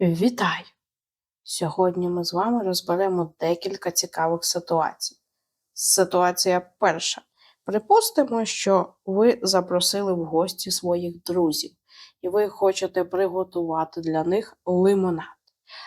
Вітаю! Сьогодні ми з вами розберемо декілька цікавих ситуацій. Ситуація перша. Припустимо, що ви запросили в гості своїх друзів, і ви хочете приготувати для них лимонад.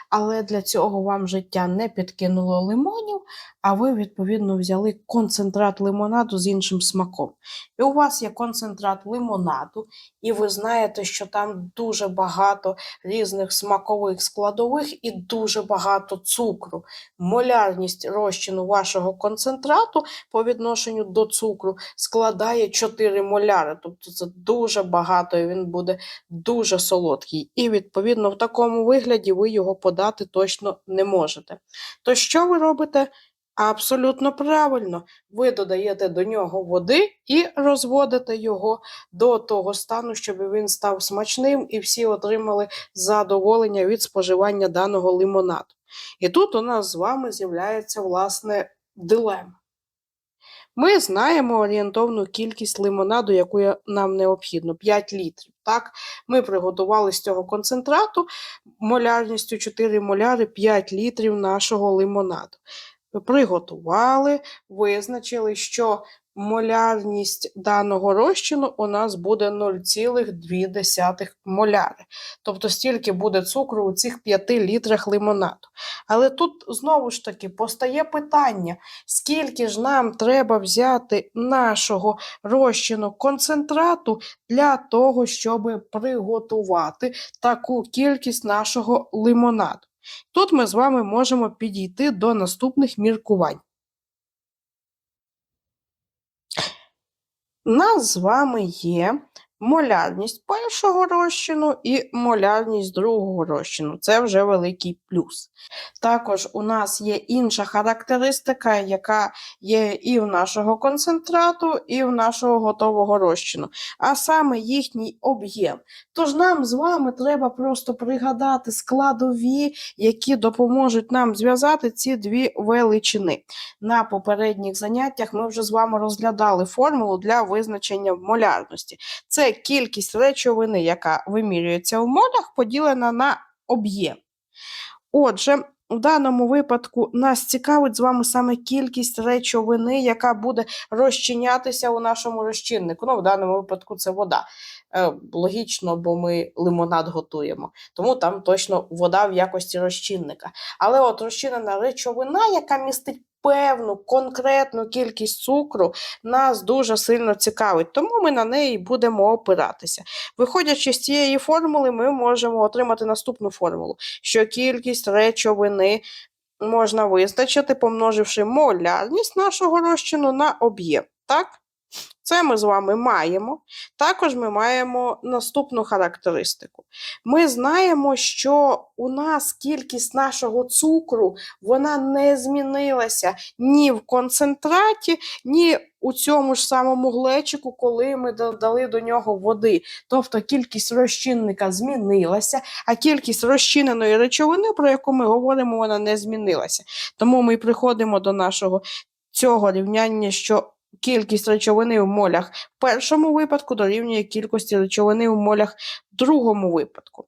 Але для цього вам життя не підкинуло лимонів, а ви, відповідно, взяли концентрат лимонаду з іншим смаком. І у вас є концентрат лимонаду, і ви знаєте, що там дуже багато різних смакових складових і дуже багато цукру. Молярність розчину вашого концентрату по відношенню до цукру складає 4 моляри. Тобто це дуже багато, і він буде дуже солодкий. І, відповідно, в такому вигляді ви його подати точно не можете. То що ви робите? Абсолютно правильно, ви додаєте до нього води і розводите його до того стану, щоб він став смачним і всі отримали задоволення від споживання даного лимонаду. І тут у нас з вами з'являється власне дилема. Ми знаємо орієнтовну кількість лимонаду, яку нам необхідно 5 літрів. Так? Ми приготували з цього концентрату молярністю 4 моляри 5 літрів нашого лимонаду приготували, визначили, що молярність даного розчину у нас буде 0,2 моляри. Тобто стільки буде цукру у цих 5 літрах лимонаду. Але тут знову ж таки постає питання, скільки ж нам треба взяти нашого розчину концентрату для того, щоб приготувати таку кількість нашого лимонаду. Тут ми з вами можемо підійти до наступних міркувань. Нас з вами є молярність першого розчину і молярність другого розчину. Це вже великий плюс. Також у нас є інша характеристика, яка є і в нашого концентрату, і в нашого готового розчину, а саме їхній об'єм. Тож нам з вами треба просто пригадати складові, які допоможуть нам зв'язати ці дві величини. На попередніх заняттях ми вже з вами розглядали формулу для визначення молярності. Це кількість речовини, яка вимірюється в молях, поділена на об'єм. Отже, в даному випадку нас цікавить з вами саме кількість речовини, яка буде розчинятися у нашому розчиннику. Ну, в даному випадку це вода. Е, логічно, бо ми лимонад готуємо, тому там точно вода в якості розчинника. Але от розчинена речовина, яка містить певну конкретну кількість цукру нас дуже сильно цікавить, тому ми на неї будемо опиратися. Виходячи з цієї формули, ми можемо отримати наступну формулу, що кількість речовини можна визначити, помноживши молярність нашого розчину на об'єм. Так? Це ми з вами маємо. Також ми маємо наступну характеристику. Ми знаємо, що у нас кількість нашого цукру вона не змінилася ні в концентраті, ні у цьому ж самому глечику, коли ми додали до нього води. Тобто кількість розчинника змінилася, а кількість розчиненої речовини, про яку ми говоримо, вона не змінилася. Тому ми приходимо до нашого цього рівняння, що кількість речовини в молях в першому випадку дорівнює кількості речовини в молях в другому випадку.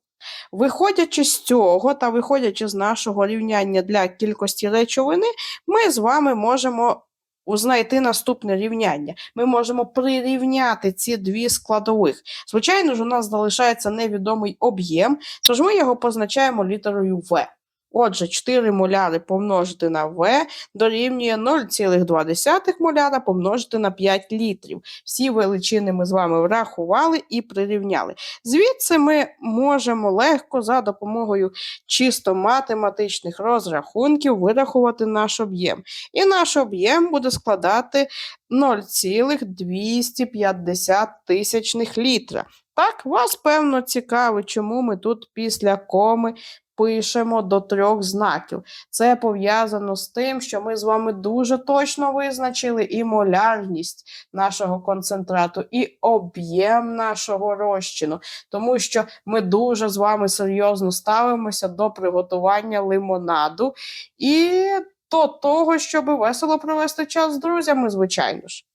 Виходячи з цього та виходячи з нашого рівняння для кількості речовини, ми з вами можемо знайти наступне рівняння. Ми можемо прирівняти ці дві складових. Звичайно ж, у нас залишається невідомий об'єм, тож ми його позначаємо літерою В. Отже, 4 моляри помножити на В дорівнює 0,2 моляра помножити на 5 літрів. Всі величини ми з вами врахували і прирівняли. Звідси ми можемо легко за допомогою чисто математичних розрахунків вирахувати наш об'єм. І наш об'єм буде складати 0,250 тисячних літра. Так, вас певно цікавить, чому ми тут після коми пишемо до трьох знаків. Це пов'язано з тим, що ми з вами дуже точно визначили і молярність нашого концентрату, і об'єм нашого розчину, тому що ми дуже з вами серйозно ставимося до приготування лимонаду і до того, щоб весело провести час з друзями, звичайно ж.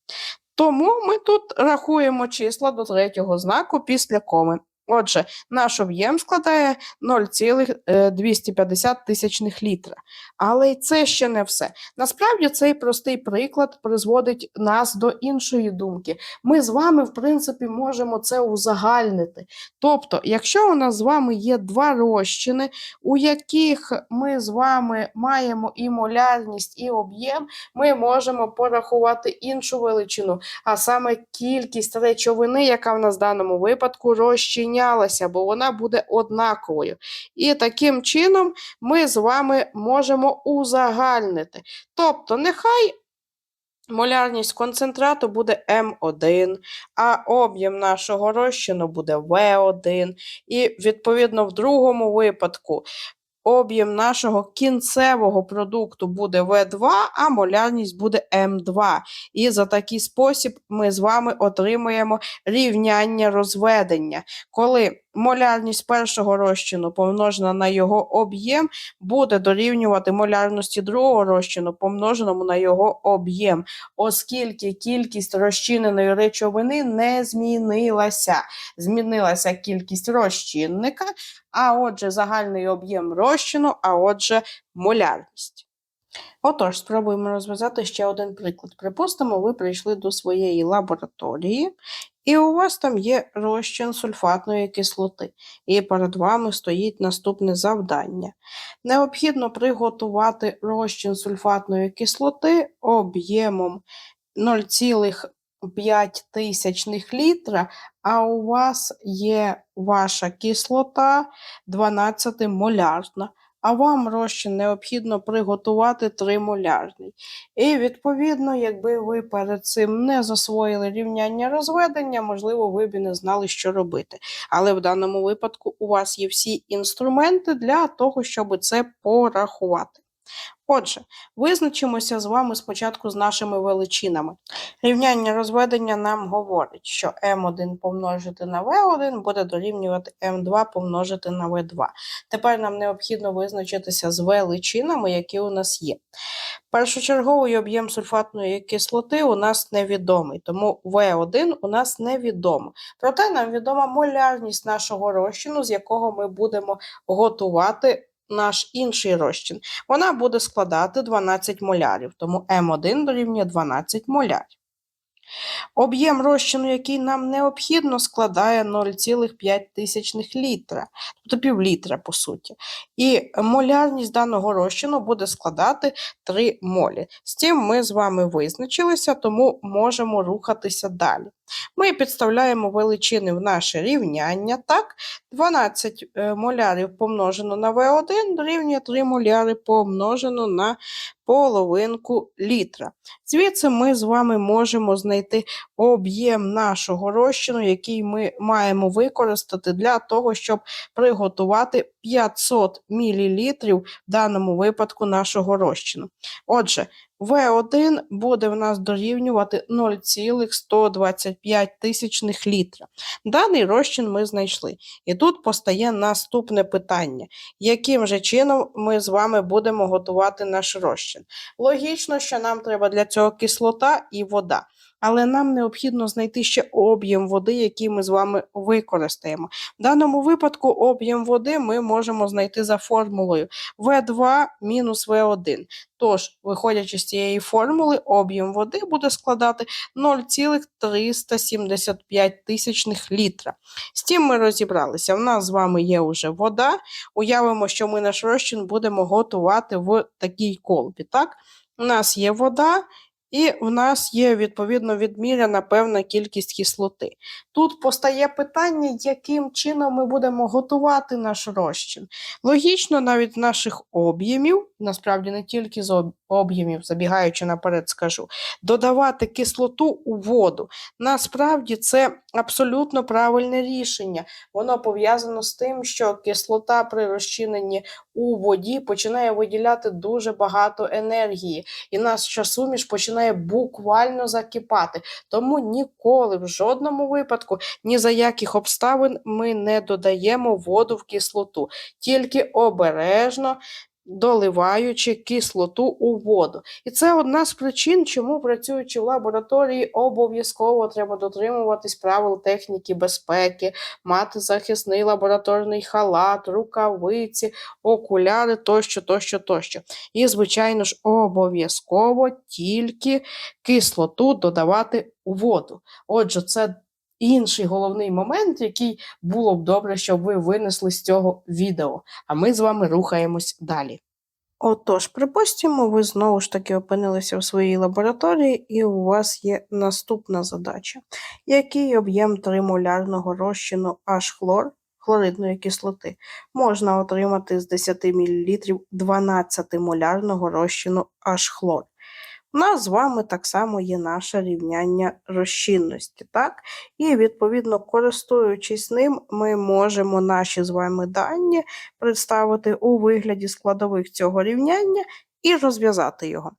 Тому ми тут рахуємо числа до третього знаку після коми. Отже, наш об'єм складає 0,250 тисячних літра. Але це ще не все. Насправді цей простий приклад призводить нас до іншої думки. Ми з вами, в принципі, можемо це узагальнити. Тобто, якщо у нас з вами є два розчини, у яких ми з вами маємо і молярність, і об'єм, ми можемо порахувати іншу величину, а саме кількість речовини, яка в нас в даному випадку розчинялася, бо вона буде однаковою. І таким чином ми з вами можемо узагальнити. Тобто, нехай молярність концентрату буде М1, а об'єм нашого розчину буде В1. І, відповідно, в другому випадку об'єм нашого кінцевого продукту буде В2, а молярність буде М2. І за такий спосіб ми з вами отримуємо рівняння розведення, коли молярність першого розчину помножена на його об'єм буде дорівнювати молярності другого розчину, помноженому на його об'єм, оскільки кількість розчиненої речовини не змінилася. Змінилася кількість розчинника, а отже, загальний об'єм розчину, а отже, молярність. Отож, спробуємо розв'язати ще один приклад. Припустимо, ви прийшли до своєї лабораторії, і у вас там є розчин сульфатної кислоти, і перед вами стоїть наступне завдання. Необхідно приготувати розчин сульфатної кислоти об'ємом 0,5 тисячних літра, а у вас є ваша кислота 12 молярна а вам розчин необхідно приготувати 3 молярний. І, відповідно, якби ви перед цим не засвоїли рівняння розведення, можливо, ви б і не знали, що робити. Але в даному випадку у вас є всі інструменти для того, щоб це порахувати. Отже, визначимося з вами спочатку з нашими величинами. Рівняння розведення нам говорить, що m1 помножити на v1 буде дорівнювати m2 помножити на v2. Тепер нам необхідно визначитися з величинами, які у нас є. Першочерговий об'єм сульфатної кислоти у нас невідомий, тому В1 у нас невідомо. Проте нам відома молярність нашого розчину, з якого ми будемо готувати наш інший розчин, вона буде складати 12 молярів, тому М1 дорівнює 12 молярів. Об'єм розчину, який нам необхідно, складає 0,5 літра, тобто півлітра, по суті. І молярність даного розчину буде складати 3 молі. З цим ми з вами визначилися, тому можемо рухатися далі. Ми підставляємо величини в наше рівняння. Так, 12 е, молярів помножено на В1 дорівнює 3 моляри помножено на половинку літра. Звідси ми з вами можемо знайти об'єм нашого розчину, який ми маємо використати для того, щоб приготувати 500 мл в даному випадку нашого розчину. Отже, В1 буде в нас дорівнювати 0,125 тисячних літра. Даний розчин ми знайшли. І тут постає наступне питання: яким же чином ми з вами будемо готувати наш розчин? Логічно, що нам треба для цього кислота і вода але нам необхідно знайти ще об'єм води, який ми з вами використаємо. В даному випадку об'єм води ми можемо знайти за формулою В2 мінус В1. Тож, виходячи з цієї формули, об'єм води буде складати 0,375 тисячних літра. З тим ми розібралися. У нас з вами є вже вода. Уявимо, що ми наш розчин будемо готувати в такій колбі. Так? У нас є вода, і в нас є відповідно відміряна певна кількість кислоти. Тут постає питання, яким чином ми будемо готувати наш розчин. Логічно, навіть наших об'ємів, насправді не тільки з об'ємів, забігаючи наперед, скажу, додавати кислоту у воду. Насправді це абсолютно правильне рішення. Воно пов'язано з тим, що кислота при розчиненні у воді починає виділяти дуже багато енергії, і наша суміш починає буквально закипати. Тому ніколи в жодному випадку, ні за яких обставин ми не додаємо воду в кислоту, тільки обережно доливаючи кислоту у воду. І це одна з причин, чому працюючи в лабораторії, обов'язково треба дотримуватись правил техніки безпеки, мати захисний лабораторний халат, рукавиці, окуляри тощо, тощо, тощо. І, звичайно ж, обов'язково тільки кислоту додавати у воду. Отже, це інший головний момент, який було б добре, щоб ви винесли з цього відео. А ми з вами рухаємось далі. Отож, припустимо, ви знову ж таки опинилися в своїй лабораторії, і у вас є наступна задача. Який об'єм тримолярного розчину H-хлор хлоридної кислоти можна отримати з 10 мл 12-молярного розчину H-хлор? У нас з вами так само є наше рівняння розчинності, так? І, відповідно, користуючись ним, ми можемо наші з вами дані представити у вигляді складових цього рівняння і розв'язати його.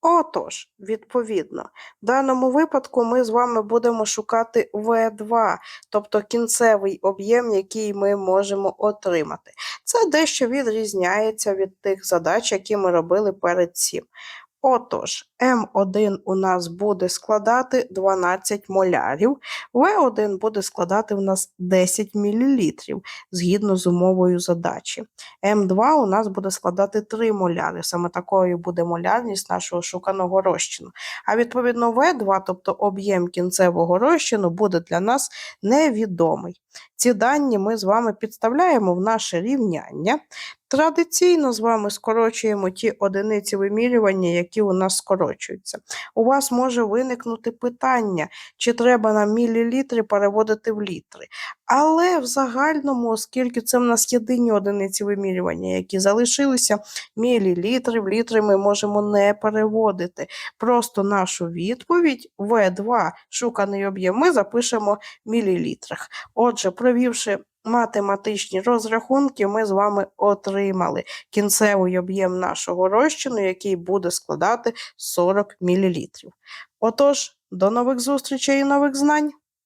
Отож, відповідно, в даному випадку ми з вами будемо шукати В2, тобто кінцевий об'єм, який ми можемо отримати. Це дещо відрізняється від тих задач, які ми робили перед цим. Отож, М1 у нас буде складати 12 молярів, В1 буде складати у нас 10 мл згідно з умовою задачі. М2 у нас буде складати 3 моляри, саме такою буде молярність нашого шуканого розчину. А відповідно В2, тобто об'єм кінцевого розчину, буде для нас невідомий. Ці дані ми з вами підставляємо в наше рівняння. Традиційно з вами скорочуємо ті одиниці вимірювання, які у нас скорочуються. У вас може виникнути питання, чи треба нам мілілітри переводити в літри. Але в загальному, оскільки це в нас єдині одиниці вимірювання, які залишилися, мілілітри в літри ми можемо не переводити. Просто нашу відповідь В2 шуканий об'єм ми запишемо в мілілітрах. Отже, провівши математичні розрахунки, ми з вами отримали кінцевий об'єм нашого розчину, який буде складати 40 мл. Отож, до нових зустрічей і нових знань!